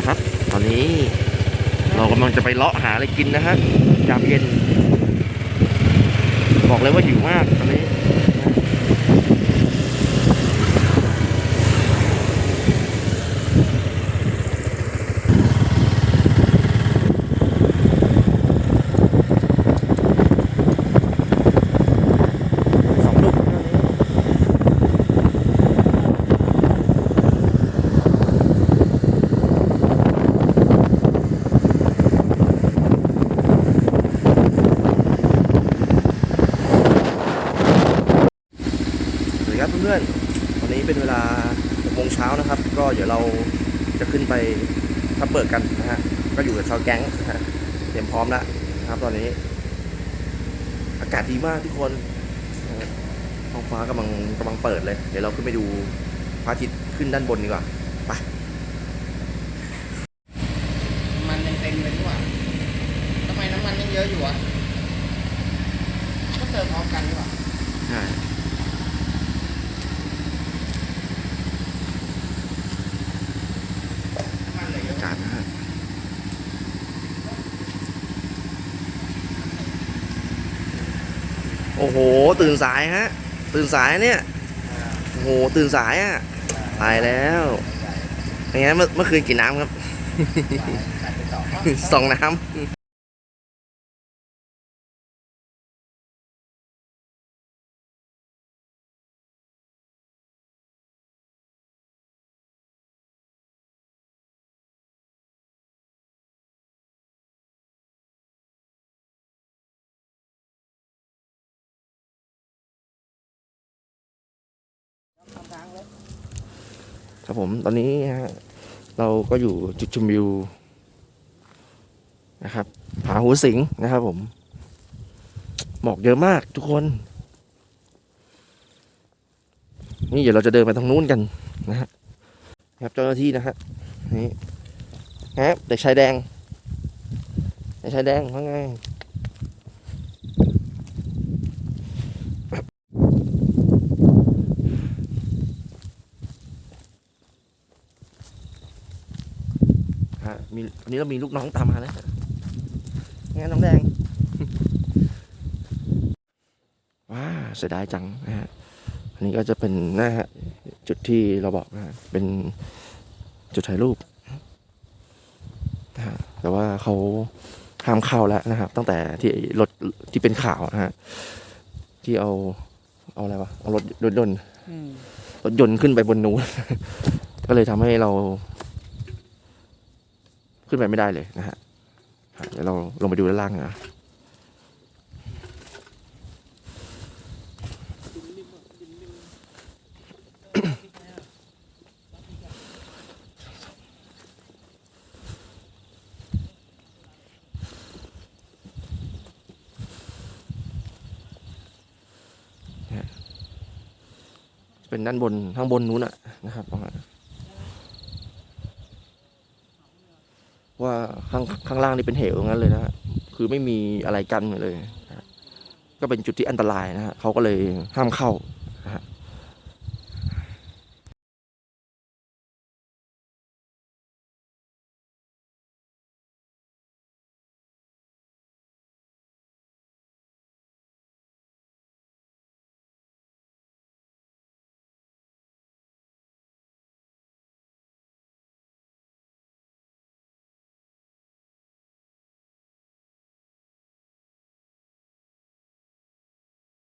ะครับ ตอนนี้เรากำลังจะไปเลาะหาอะไรกินนะฮะยามเย็น บอกเลยว่าหิวมากตอนนี้ สองลูกเท่านี้สวัสดีครับ เพื่อนๆวันนี้เป็นเวลา6โมงเช้านะครับ ก็เดี๋ยวเราจะขึ้นไปทับเบิกกันนะฮะ ก็อยู่กับชาวแก๊งนะฮะเตรียมพร้อมแล้วนะครับตอนนี้ อากาศดีมากทุกคนท้องฟ้ากำลังกำลังเปิดเลย เดี๋ยวเราขึ้นไปดูพระอาทิตย์ขึ้นด้านบนดีกว่าไปมันยังเต็มเลยดีกว่าทำไมน้ำมันยังเยอะอยู่อะก็เติมพร้อมกันดีกว่าใช่ น้ำมันเหลยเยอะ อากาศนะฮะ โอ้โห ตื่นสายฮะ ตื่นสายเนี่ย โอ้โห ตื่นสายอะตายแล้วอย่างเงี้ยเมื่อเมื่อคืนกี่น้ำครับ ส่ไปสองสองน้ำ ครับผมตอนนี้ฮะเราก็อยู่จุดชมวิวนะครับผาหูสิงนะครับผมหมอกเยอะมากทุกคน นี่เดี๋ยวเราจะเดินไปทางนู้นกันนะฮะครับเจ้าหน้าที่นะฮะนี่ครับเด็กชายแดงเด็กชายแดงว่าไง ฮะมีวันนี้เรามีลูกน้องตามมาแล้วงั้นน้องแดง ว้าเสียดายจังนะฮะอันนี้ก็จะเป็นนะฮะจุดที่เราบอกนะฮะเป็นจุดถ่ายรูปนะฮะแต่ว่าเขาห้ามเข้าแล้วนะครับ ตั้งแต่ที่รถที่เป็นข่าวนะฮะที่เอาเอาอะไรวะเอารถรถยนต์รถยนต์ขึ้นไปบนนู้นก็เลยทำให้เรา ขึ้นไปไม่ได้เลยนะฮะเดี๋ยวเราลงไปดูด้านล่างนะเป็นด้านบนข้างบนนู้นอะนะครับประมา ว่าข้างข้างล่างนี่เป็นเหวงนั้นเลยนะฮะคือไม่มีอะไรกันเลย ก็เป็นจุดที่อันตรายนะฮะเขาก็เลยห้ามเข้า